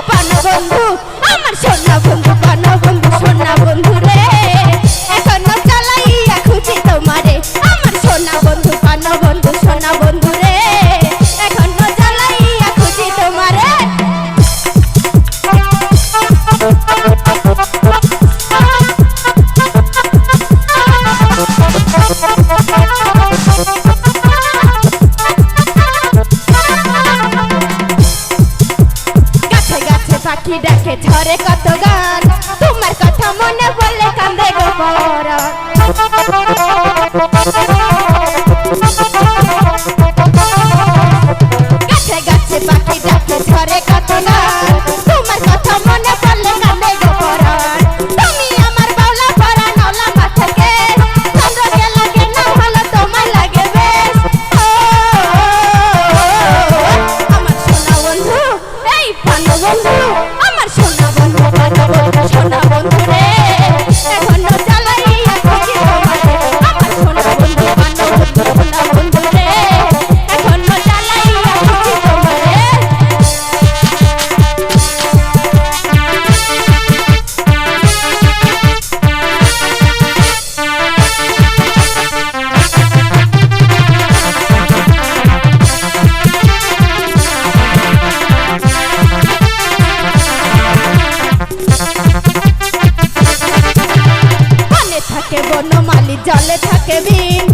পান বন্ধু ঝরে কত গান, তোমার কথা মনে বলে কান্দে গোপর গাছে গাছে পাখি ডাকে, ঝরে কত গান থাকে বনমালি জলে থাকে বিন